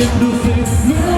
ยยั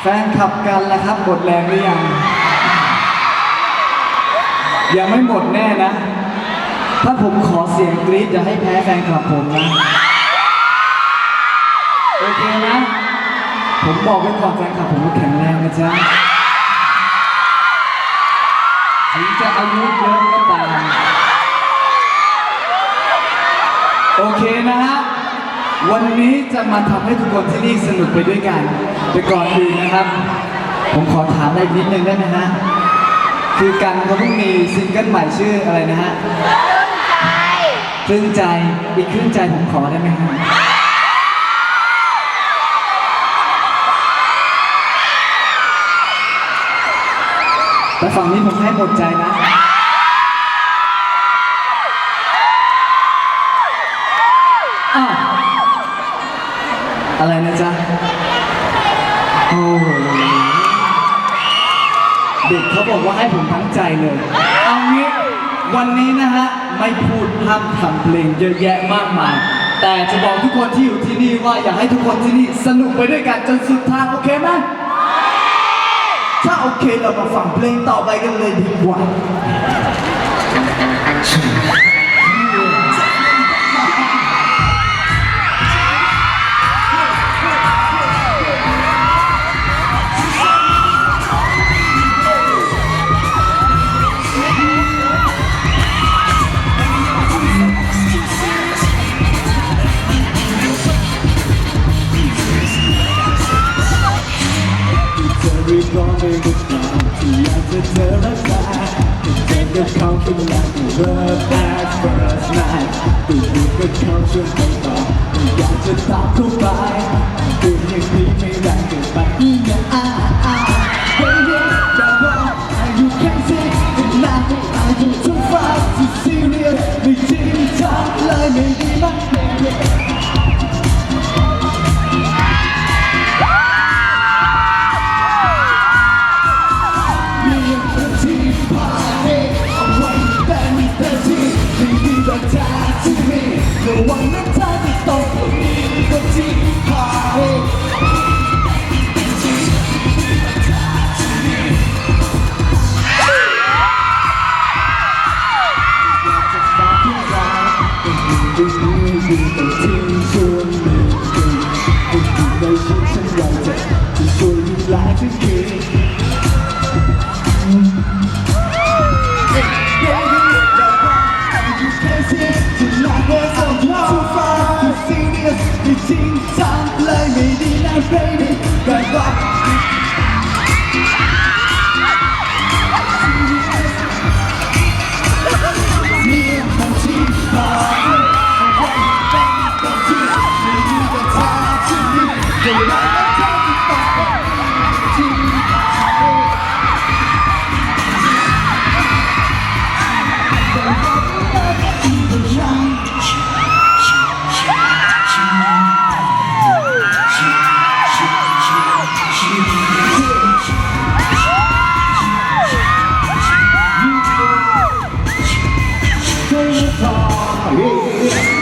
แฟนขับกันแล้วครับหมดแรงหรือยัง ยังไม่หมดแน่นะ ถ้าผมขอเสียงกรี๊ดอย่าให้แพ้แฟนคลับผมนะ โอเคนะ ผมบอกไว้ก่อนแฟนคลับผมว่าแข็งแรงนะจ๊ะถึงจะอายุเยอะก็ตาม โอเคนะฮะ วันนี้จะมาทำให้ทุกคนที่นี่สนุกไปด้วยกันแต่ก่อนอื่นนะครับ ผมขอถามอะไรนิดนึงได้ไหมฮะ คือกันเขาเพิ่งมีซิงเกิลใหม่ชื่ออะไรนะฮะ ครึ่งใจ อีกครึ่งใจผมขอได้ไหมฮะ แต่ฝั่งนี้ผมให้หมดใจนะ เด็กเขาบอกว่าให้ผมทั้งใจเลย เอางี้วันนี้นะฮะ ไม่พูดพร่ำทำเพลงเยอะแยะมากมาย แต่จะบอกทุกคนที่อยู่ที่นี่ว่าอยากให้ทุกคนที่นี่สนุกไปด้วยกันจนสุดทางโอเคไหมถ้าโอเคเรามาฟังเพลงต่อไปกันเลยดีกว่า We're going to come to the other side Take a the back first night We take a comfort paper We got to talk goodbye Amém.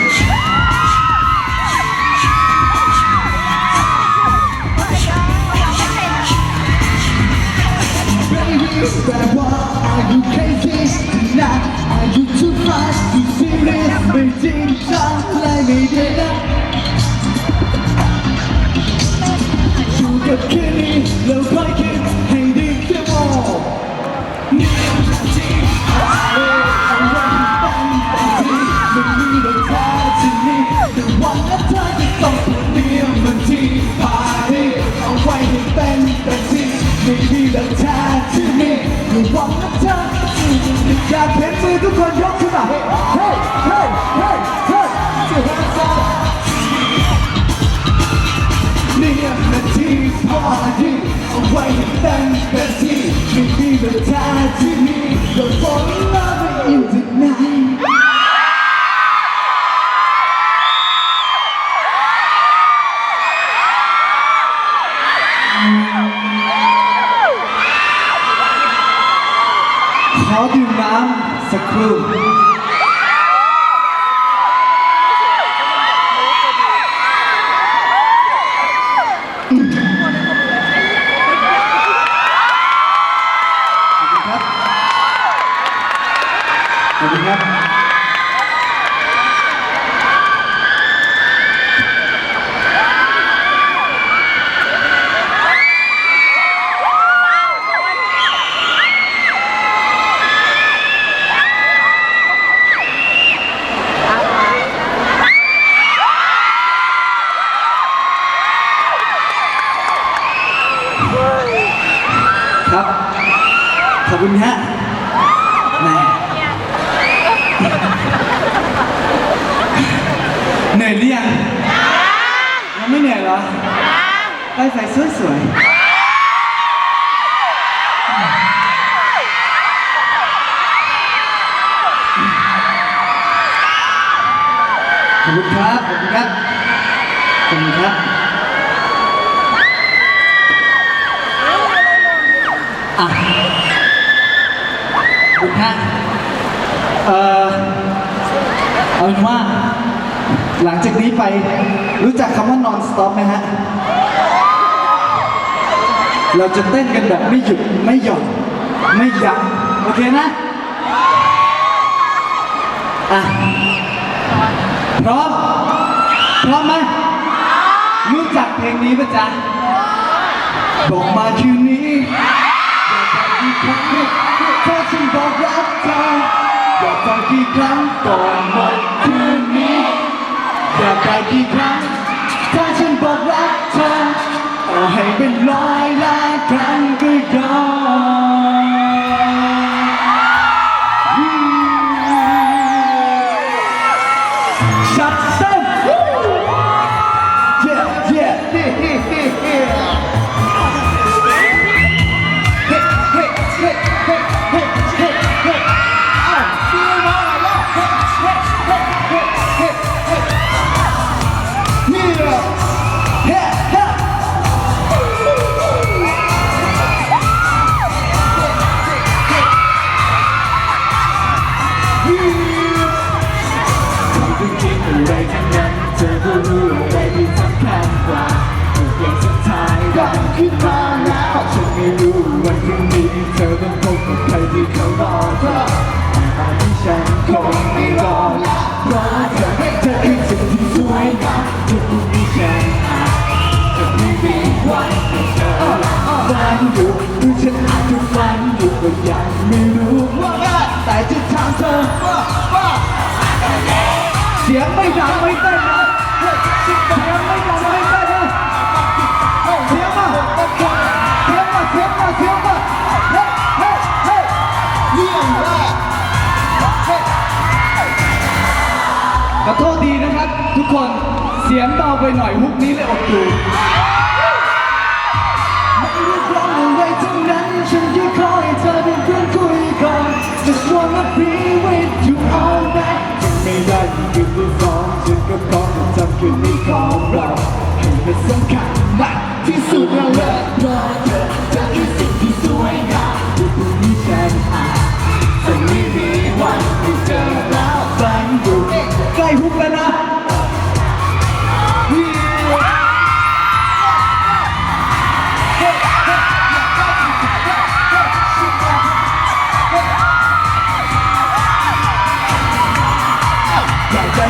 R&D เอาไว้เต็มเที่มีที่มีเรา fall in love with you tonight ขอดื่มน้ำสักครู่ำว่านอนสต็อปไหมฮะ เราจะเต้นกันแบบไม่หยุดไม่หย่อนไม่ยั้งโอเคนะ อะ พร้อม พร้อมไหมรู้จักเพลงนี้ปะจ๊ะ บอกมาคืนนี้อยากฟังกี่ครั้งเธอฉันบอกรักเธออยากฟังกี่ครั้งก่อนหมดคืนนี้อยากได้กี่ครั้ง ถ้าฉันบอกรักเธอให้เป็นร้อยล้านครั้งก็ยอม นเสียงเบาไปหน่อยฮุกนี้เลยอดถูไม่รู้ความอะไรทั้งนั้นฉันแค่คอยเธอเป็นเพื่อนคุยก่อน Just wanna be with you all night จงไม่ได้ที่คือที่สองฉันก็พร้องจะจำคืนนี้ของเราให้เป็นสำคัญมากที่สุดเราเลิกรอเธอเธอคือสิ่งที่สวยงามที่คุณมีแค่อาจะไม่มีวันที่เจอแล้วฟนอยู่ใกล้ฮุกแล้วนะ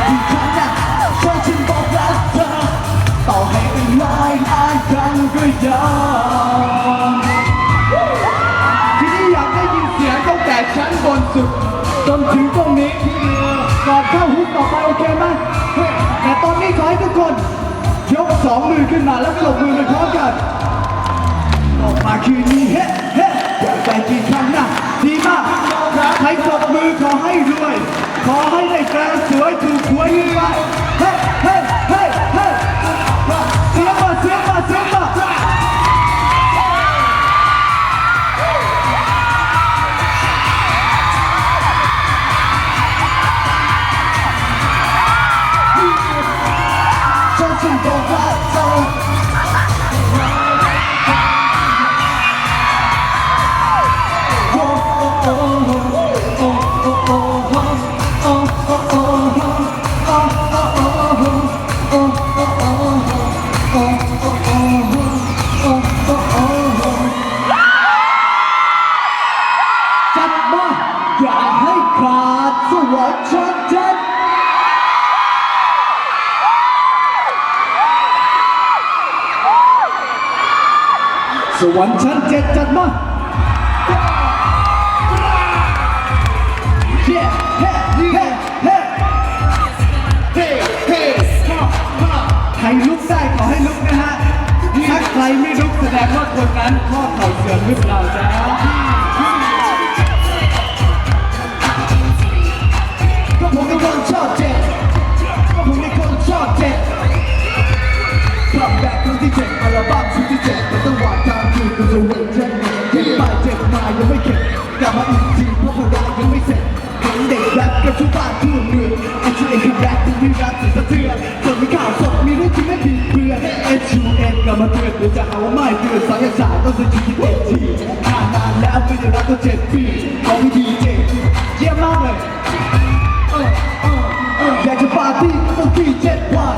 ที่ฉันน่ะเธฉันบอกรักเธอต่อให้เป็นลานครั้ก็ยอมที่นี่อยากได้ยินเสียงตั้งแต่ชั้นบนสุด จนถึงตรงนี้กอนเข้าฮุกต่อไปโอเคไหมแต่ตอนนี้ขอให้ทุกคน ยกสองมือขึ้นมาแล้วปรบมือไปพร้อมกันมาคืนนี้เฮ้เฮ้แต่กี่ครั้งนะดีมากใครปรบมือขอให้รู้ กลางสวยถึงสวยยิ่เฮ้เฮ้เฮ้เฮ้เสีบมาเสีบมาเสีบมา ข้อเข่าเสื่อมหรือเปล่าจ๊ะก็ผมเป็นคนชอบเจ็บก็ผมเป็นคนชอบเจ็บกลับแบกครั้งที่เจ็ดอัลบั้มชุดที่เจ็ดมันต้องหวานตามคือกูจะเวทเจ็บเจ็บไปเจ็บมายังไม่เข็ดกลับมาอีกทีเพราะพลังยังไม่เสร็จเห็นเด็กแรปกันทุกบ้านทั่วเมืองไอ้ชื่อเอ็นคือแรปที่มีรักสุดสะเทือน กลับมาเตือนเดี๋ยวจะเอาไม่เตือนสายสาสตร์ต้องซื้อชีวิตเต็มที่ผ่านนานแล้วไม่ได้รักก็เจ็บปีของวิธีเจ็บเยี่ยมมากเลยอยากจะปาร์ตี้ก็ต้องปีเจ็ดวัน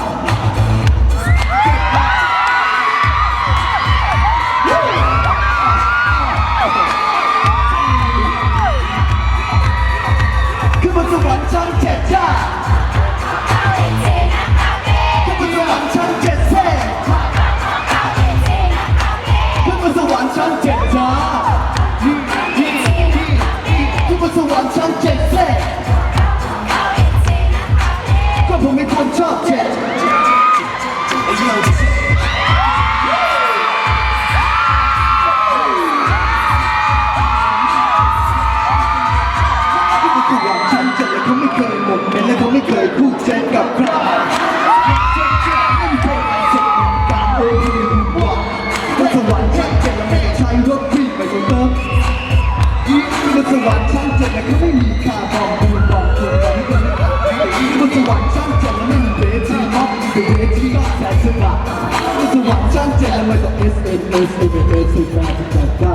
ต้อง S N S A B S สุดาที่จัดได้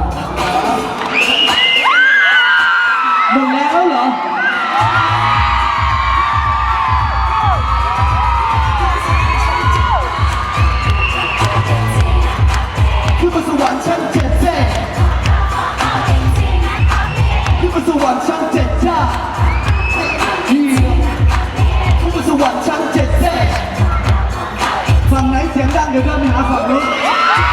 หมดแล้วเหรอขึ้นบนสวรรค์ชั้นเจ็ดเซ่ขึ้นบนสวรรค์ชั้นเจ็ดจ้าขึ้นบนสวรรค์ชั้นเจ็ดเซฝั่งไหนเสียงดังเดี๋ยวเดินไปหาฝั่งนู้น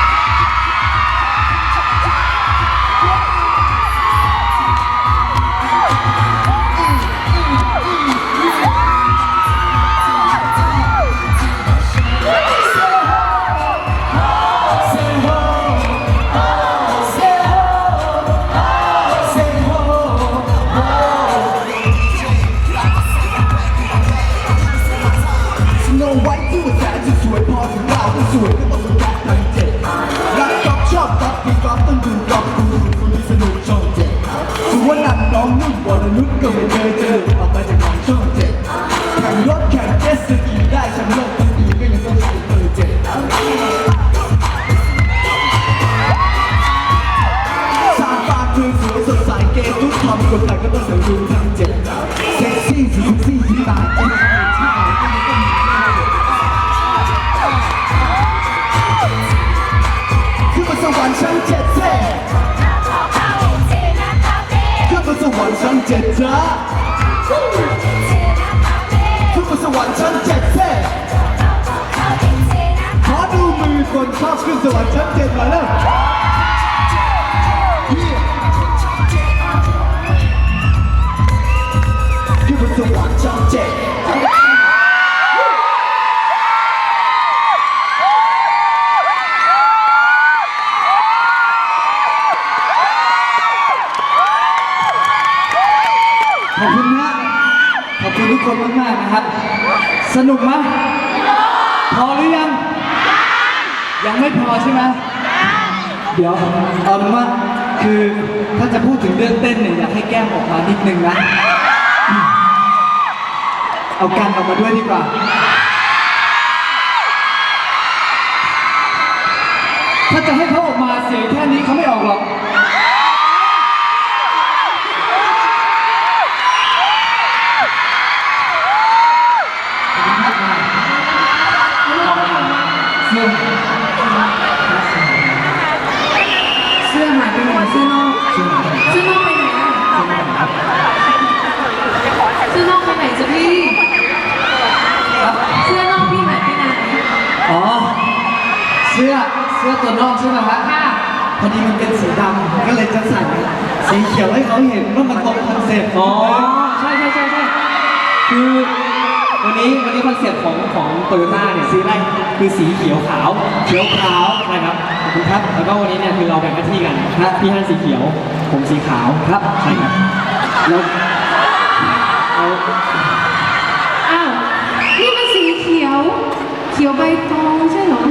วรรค์ชั้นเจ็ดหน่อยเร็วขึ้นมาสวรรค์ชั้นเจ็ดขอบคุณนะขอบคุณทุกคนมากๆนะครับ สนุกไหม ยังไม่พอใช่ไหมเดี๋ยวเอาเป็นว่าคือถ้าจะพูดถึงเรื่องเต้นเนี่ยอยากให้แก้มออกมานิดนึงนะ เอากันออกมาด้วยดีกว่า เสื้อตัวนอกใช่ไหมครับค่ะพอดีมันเป็นสีดำก็เลยจะใส่สีเขียวให้เขาเห็นว่ามันตรงคอนเซ็ปต์อ๋อใช่ใช่ใช่ใช่คือวันนี้วันนี้คอนเซ็ปต์ของของโตโยต้าเนี่ยสีอะไรคือสีเขียวขาวเขียวขาวใช่ครับขอบคุณครับแล้วก็วันนี้เนี่ยคือเราแบ่งหน้าที่กันครับพี่ฮันสีเขียว ผมสีขาวครับใช่ครับแล้วเอาอ้าวนี่มันสีเขียว เขียวใบตองใช่เหรอ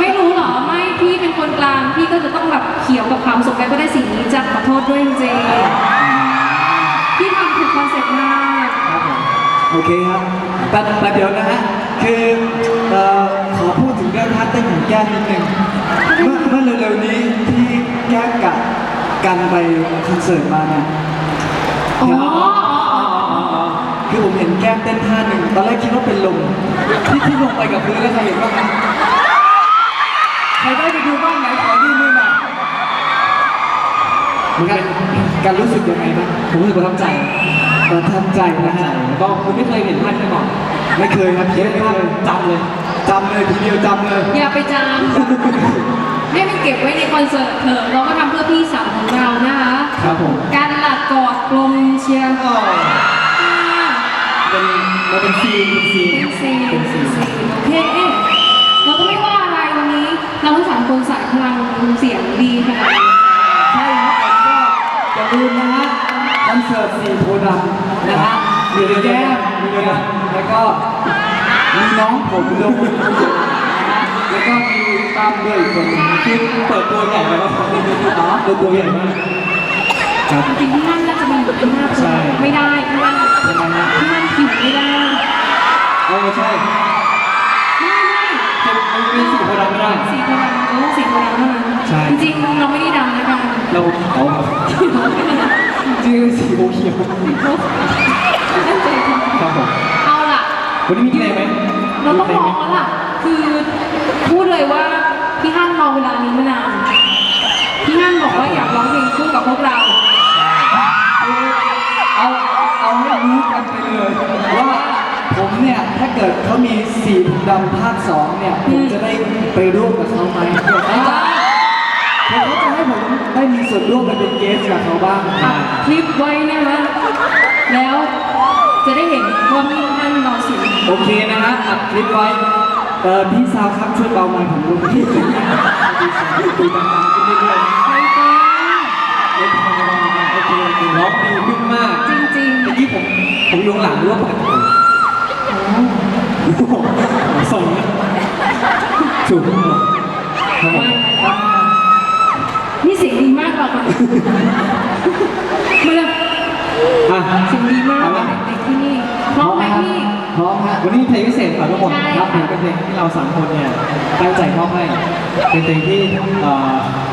ไม่รู้เหรอ ไม่ พี่เป็นคนกลาง พี่ก็จะต้องแบบเขียวกับขาวผสมกันก็ได้สีนี้ จะขอโทษด้วยจริงๆพี่ทำถูกคอนเซ็ปต์มากครับผมโอเคครับแต่แต่เดี๋ยวนะฮะคือเอ่อขอพูดถึงเรื่องท่าเต้นของแก้มนิดนึงเมื่อเมื่อเร็วๆนี้ที่แก้มกับกันไปคอนเสิร์ตมาเนี่ยอ๋ออ๋ออ๋ออ๋อคือผมเห็นแก้มเต้นท่าหนึ่งตอนแรกคิดว่าเป็นลมที่ที่ลงไปกับพื้นแล้วใครเห็นบ้าง การการรู้สึกยังไงบ้างผมรู้สึกประทับใจประทับใจประทันะบใจฮะแล้วก็คุณไม่เคยเห็นท่านมาก่อนไม่เคยครับพี่เยไม่อะเคมากยจำเลยจำเลยทีเดียวจำเลย อย่าไปจามให้มันเก็บไว้ในคอนเสิร์ตเถอะเราก็ทำเพื่อพี่สาวของเรานะคะครับผมการหลักกอดกลมเชียร์อ๋อเป็นมันเป็นซีนเป็นซีนเป็นซีเป็นซีนโอเคเราก็ไม่ว่าอะไรวันนี้ เราทั้งสามคนใส่พลังเสียงดีขนาดนี้ใช่ครับผมก็ อย่าลืมนะฮะคอนเสิร์ตสี่โพธิ์ดำนะฮะมีแก้มมีเงินแล้วก็มีน้องผมโดมนะฮะแล้วก็มีตามด้วยอีกคนหนึ่งคือเปิดตัวใหญ่ไปแล้วอ๋อตัวตัวใหญ่มากครับจริงๆที่นั่นน่าจะมีอยู่เป็นหน้าใช่ไม่ได้ที่นั่นเป็นไงฮะที่นั่นผิวไม่ได้เออใช่ไม่ไม่ มันเป็นสีโพธิ์ดำไม่ได้ สีโพธิ์ดำเราต้องสีโพธิ์ดำเท่านั้นใช่ จริงๆเราไม่ได้ดำนะคะเราเอาจริงๆสีโบเขียวตั้งใจทำครับผมเอาล่ะ วันนี้มีเพลงไหมเราต้องบอกแล้วล่ะ คือพูดเลยว่าพี่ฮั่นรอเวลานี้มานาน พี่ฮั่นบอกว่าอยากร้องเพลงคู่กับพวกเราเอา กิดเขามีสีดำภาคสองเนี่ยผมจะได้ไปร่วมกับเขาไหมเดี๋ยวเขาจะเดี๋ยวเขาจะให้ผมได้มีส่วนร่วมไปเป็นเกสกับเขาบ้างอัดคลิปไว้นะคะแล้วจะได้เห็นว่าพี่ฮั่นรอเสียงโอเคนะฮะอัดคลิปไว้เอ่อพี่สาวครับช่วยเบาไมค์ผมลงที่หนึ่งคุยดังๆขึ้นเรื่อยๆใช่จ้าเล่นธรรมดาโอเคโอเคร้องดีขึ้นมาก จริงเมื่อกี้ผมผมอยู่ข้างหลังรู้ว่าปกติ ส่งถูกครับนี่เสียงดีมากกว่าค่ะมาแล้วอ่เสียงดีมากกว่าเด็กที่นี่พร้อมไหมพี่ พร้อมฮะวันนี้เพลงพิเศษค่ะทุกคนครับเพลงเป็นเพลงที่เราสามคนเนี่ยตั้งใจมอบให้เป็นเพลงที่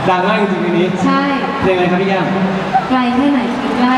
ดังมากจริงๆในนี้ ใช่ เพลงอะไรครับพี่ย่มไกลแค่ไหนไกล